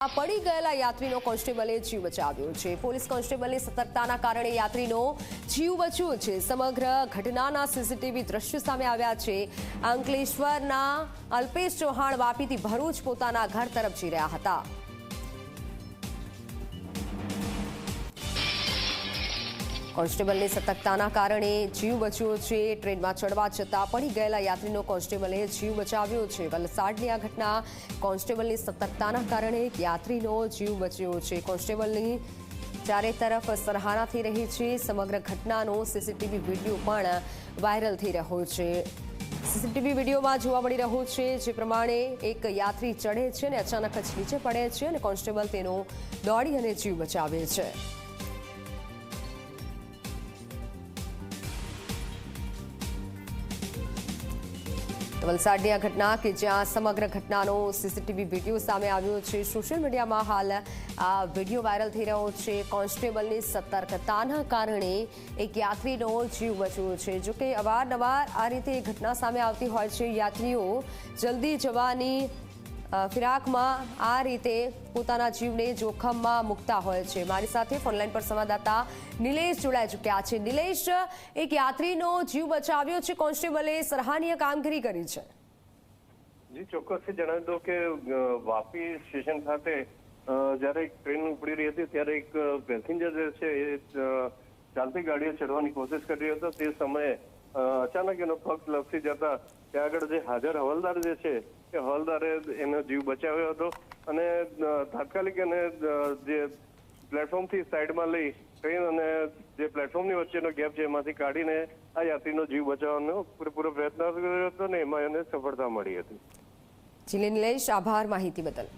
આ પડી ગયેલા યાત્રીનો કોન્સ્ટેબલે જીવ બચાવ્યો છે. પોલીસ કોન્સ્ટેબલની સતર્કતાના કારણે યાત્રીનો જીવ બચ્યો છે. સમગ્ર ઘટનાના સીસીટીવી દ્રશ્યો સામે આવ્યા છે. અંકલેશ્વરના અલ્પેશ ચૌહાણ વાપીથી ભરૂચ પોતાના ઘર તરફ જઈ રહ્યા હતા. કોન્સ્ટેબલની સતર્કતાના કારણે જીવ બચ્યો છે. ટ્રેનમાં ચડવા છતાં પડી ગયેલા યાત્રીનો કોન્સ્ટેબલે જીવ બચાવ્યો છે. વલસાડની આ ઘટના કોન્સ્ટેબલની સતર્કતાના કારણે યાત્રીનો જીવ બચ્યો છે. કોન્સ્ટેબલની ચારે તરફ સરાહના થઈ રહી છે. સમગ્ર ઘટનાનો સીસીટીવી વીડિયો પણ વાયરલ થઈ રહ્યો છે. સીસીટીવી વિડીયોમાં જોવા મળી રહ્યું છે જે પ્રમાણે એક યાત્રી ચડે છે અને અચાનક જ નીચે પડે છે અને કોન્સ્ટેબલ તેનો દોડી અને જીવ બચાવે છે. તો વલસાડની આ ઘટના કે જ્યાં સમગ્ર ઘટનાનો સીસીટીવી વીડિયો સામે આવ્યો છે. સોશિયલ મીડિયામાં હાલ આ વીડિયો વાયરલ થઈ રહ્યો છે. કોન્સ્ટેબલની સતર્કતાના કારણે એક યાત્રીનો જીવ બચ્યો છે. જો કે અવારનવાર આ રીતે ઘટના સામે આવતી હોય છે. યાત્રીઓ જલ્દી જવાની ફિરાકમાં આ રીતે પોતાના જીવને જોખમમાં મૂકતા હોય છે. મારી સાથે ફોનલાઈન પર સંવાદદાતા નિલેશ જોડાઈ ચૂક્યા છે. નિલેશ, એક યાત્રીનો જીવ બચાવ્યો છે. કોન્સ્ટેબલે સરાહનીય કામગીરી કરી છે. જી, ચોક્કસથી જણાવી દો કે વાપી સ્ટેશન ખાતે જ્યારે એક ટ્રેન ઉપડી રહી હતી, ત્યારે એક પેસેન્જર જે છે, એ ચાલતી ગાડીએ ચડવાની કોશિશ કરી રહ્યો હતો. તે સમયે અચાનક એનો પગ લપસી જતા ત્યાં આગળ જે હાજર હવલદાર જે છે, એ હવલદારે એનો જીવ બચાવ્યો હતો અને તાત્કાલિક એને જે પ્લેટફોર્મથી સાઈડમાં લઈ ટ્રેન અને જે પ્લેટફોર્મની વચ્ચેનો ગેપ છે એમાંથી કાઢીને આ યાત્રીનો જીવ બચાવવાનો પૂરેપૂરો પ્રયત્ન કર્યો હતો ને એમાં એને સફળતા મળી હતી. જી નિલેશ આભાર માહિતી બદલ.